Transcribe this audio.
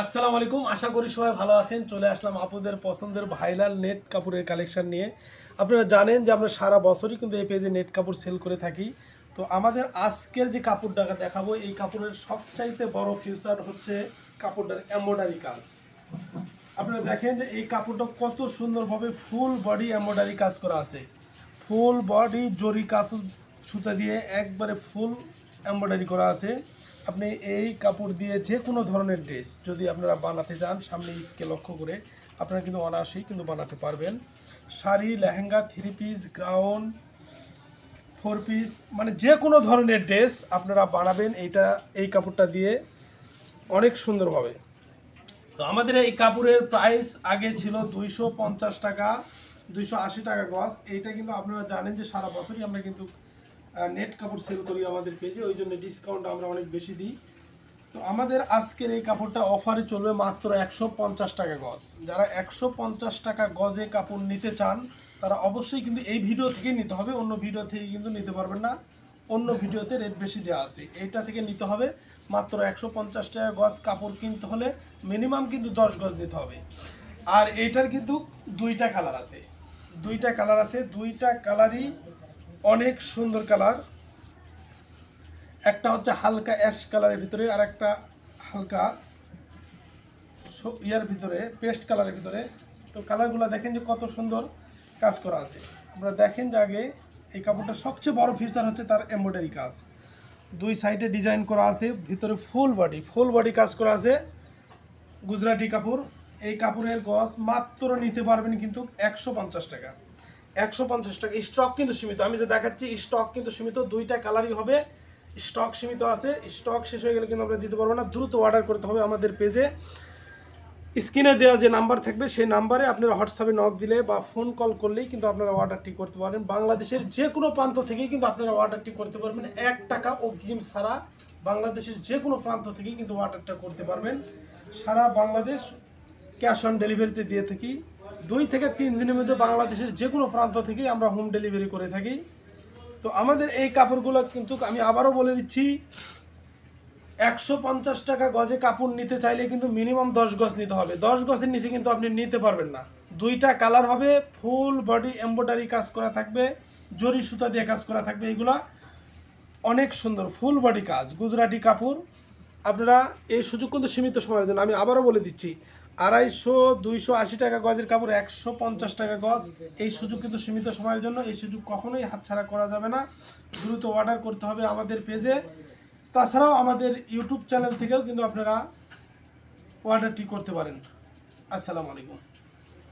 আসসালামু আলাইকুম, আশা করি সবাই ভালো আছেন। চলে আসলাম আপুদের পছন্দের ভাইলাল নেট কাপড়ের কালেকশন নিয়ে। আপনারা জানেন যে আমরা সারা বছরই কিন্তু এই পেজে নেট কাপড় সেল করে থাকি। তো আমাদের আজকের যে কাপড়টাকে দেখাবো, এই কাপড়ের সবচাইতে বড় ফিউচার হচ্ছে কাপড়টার এম্ব্রয়ডারি কাজ। আপনারা দেখেন যে এই কাপড়টা কত সুন্দরভাবে ফুল বডি এম্ব্রয়ডারি কাজ করা আছে। ফুল বডি জরি কাপড় সুতা দিয়ে একবারে ফুল এম্ব্রয়ডারি করা আছে। আপনি এই কাপড় দিয়ে যে কোনো ধরনের ড্রেস যদি আপনারা বানাতে চান সামনে ঈদকে লক্ষ্য করে আপনারা কিন্তু অনায়াসেই কিন্তু বানাতে পারবেন। Sari, lehenga three piece gown four piece মানে যে কোনো ধরনের ড্রেস আপনারা বানাবেন, এইটা, এই কাপড়টা দিয়ে অনেক সুন্দরভাবে তো আমাদের এই কাপড়ের প্রাইস আগে ছিল দুইশো পঞ্চাশ টাকা, দুইশো আশি টাকা গজ এইটা কিন্তু আপনারা জানেন যে সারা বছরই আমরা কিন্তু নেট কাপড় সেল করি আমাদের পেজে ওই জন্য ডিসকাউন্ট আমরা অনেক বেশি দিই। তো আমাদের আজকের এই কাপড়টা অফারে চলবে মাত্র একশো পঞ্চাশ টাকা গজ। যারা একশো পঞ্চাশ টাকা গজে কাপড় নিতে চান, তারা অবশ্যই কিন্তু এই ভিডিও থেকে নিতে হবে, অন্য ভিডিও থেকে কিন্তু নিতে পারবেন না। অন্য ভিডিওতে রেট বেশি দেওয়া আছে। এইটা থেকে নিতে হবে মাত্র একশো পঞ্চাশ টাকা গজ কাপড় কিনতে হলে মিনিমাম কিন্তু দশ গজ নিতে হবে। আর এইটার কিন্তু দুইটা কালার আছে। দুইটা কালার আছে, দুইটা কালারই অনেক সুন্দর কালার। একটা হচ্ছে হালকা অ্যাশ কালারের ভিতরে, আর একটা হালকা ইয়ার ভিতরে, পেস্ট কালারের ভিতরে। তো কালারগুলো দেখেন যে কত সুন্দর কাজ করা আছে। আমরা দেখেন যে আগে এই কাপড়টা সবচেয়ে বড় ফিচার হচ্ছে তার এমব্রয়ডারি কাজ। দুই সাইডে ডিজাইন করা আছে, ভিতরে ফুল বডি ফুল বডি কাজ করা আছে গুজরাটি কাপড়। এই কাপড়ের গজ মাত্র নিতে পারবেন কিন্তু একশো পঞ্চাশ টাকা। একশো পঞ্চাশ টাকা। স্টক কিন্তু সীমিত। আমি যে দেখাচ্ছি, স্টক কিন্তু সীমিত। দুইটা কালারই হবে। স্টক সীমিত আছে। স্টক শেষ হয়ে গেলে কিন্তু আমরা দিতে পারব না। দ্রুত অর্ডার করতে হবে আমাদের পেজে স্ক্রিনে দেওয়া যে নাম্বার থাকবে, সেই নাম্বারে আপনারা হোয়াটসঅ্যাপে নক দিলে বা ফোন কল করলেই কিন্তু আপনারা অর্ডারটি করতে পারেন বাংলাদেশের যে কোনো প্রান্ত থেকেই কিন্তু আপনারা অর্ডারটি করতে পারবেন। এক টাকা অগ্রিম ছাড়া বাংলাদেশের যে কোনো প্রান্ত থেকেই কিন্তু অর্ডারটা করতে পারবেন। সারা বাংলাদেশ ক্যাশ অন ডেলিভারিতে দিয়ে থাকি। দুই থেকে তিন দিনের মধ্যে বাংলাদেশের যে কোনো প্রান্ত থেকেই আমরা হোম ডেলিভারি করে থাকি। তো আমাদের এই কাপড়গুলো কিন্তু আমি আবারও বলে দিচ্ছি, একশো পঞ্চাশ টাকা গজে কাপড় নিতে চাইলে কিন্তু মিনিমাম দশ গজ নিতে হবে। দশ গজের নিচে কিন্তু আপনি নিতে পারবেন না। দুইটা কালার হবে ফুল বডি এম্ব্রয়ডারি কাজ করা থাকবে, জরি সুতা দিয়ে কাজ করা থাকবে এগুলা। অনেক সুন্দর ফুল বডি কাজ, গুজরাটি কাপড়। আপনারা এই সুযোগ কিন্তু সীমিত সময়ের জন্য, আমি আবারও বলে দিচ্ছি আড়াইশো, দুইশো, আশি টাকা গজের কাপড়, একশো পঞ্চাশ টাকা গজ। এই সুযোগ কিন্তু সীমিত সময়ের জন্য এই সুযোগ কখনোই হাতছাড়া করা যাবে না। দ্রুত অর্ডার করতে হবে আমাদের পেজে তাছাড়াও আমাদের ইউটিউব চ্যানেল থেকেও কিন্তু আপনারা অর্ডারটি করতে পারেন। আসসালামু আলাইকুম।